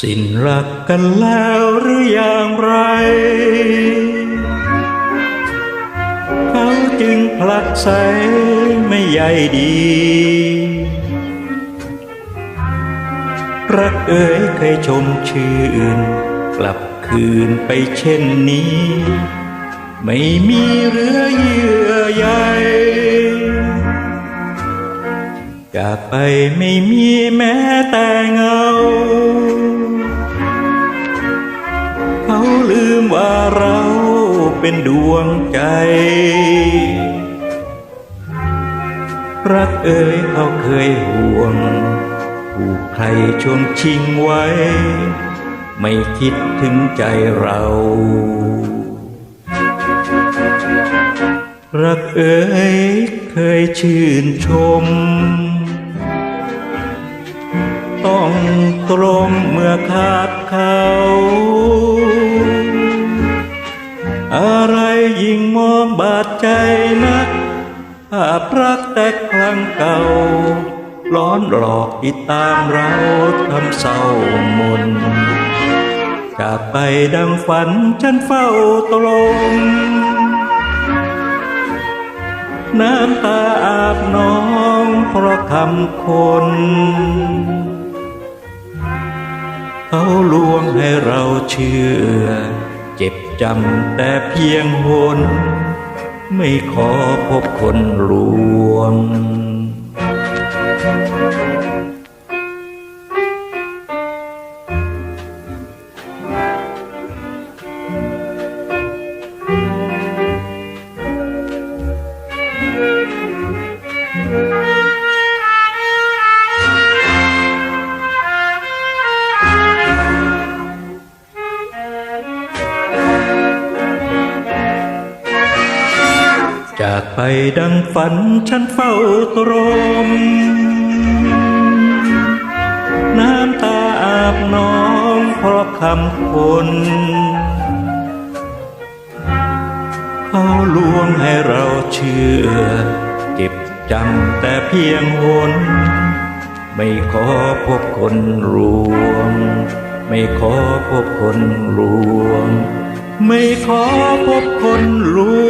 สิ้นรักกันแล้วหรืออย่างไร เขาจึงผลักใสไม่ใยดี รักเอ๋ยเคยชมชื่นกลับคืนไปเช่นนี้ ไม่มีเหลือเยื่อใย จากไปไม่มีแม้แต่เงา เขาลืมว่าเราเป็นดวงใจ รักเอ่ยเขาเคยห่วง ผูกใครชวงชิงไว้ ไม่คิดถึงใจเรารักเอ่ยเคยชื่นชม ต้องตรงเมื่อขาดเขา อะไรยิ่งมองบาดใจนักภาพรักแต่ครั้งเก่า ร้อนหลอกติตามเราทำเศร้ามนจากไปดังฝันฉันเฝ้าตรมน้ำตาอาบน้องเพราะคำคน เขาลวงให้เราเชื่อ เจ็บจำแต่เพียงหนไม่ขอพบคนลวง จากไปดังฝันฉันเฝ้าตรม น้ำตาอาบน้องเพราะคำคนเขาลวงให้เราเชื่อเจ็บจำแต่เพียงหนไม่ขอพบคนรวงไม่ขอพบคนรวงไม่ขอพบคนรวง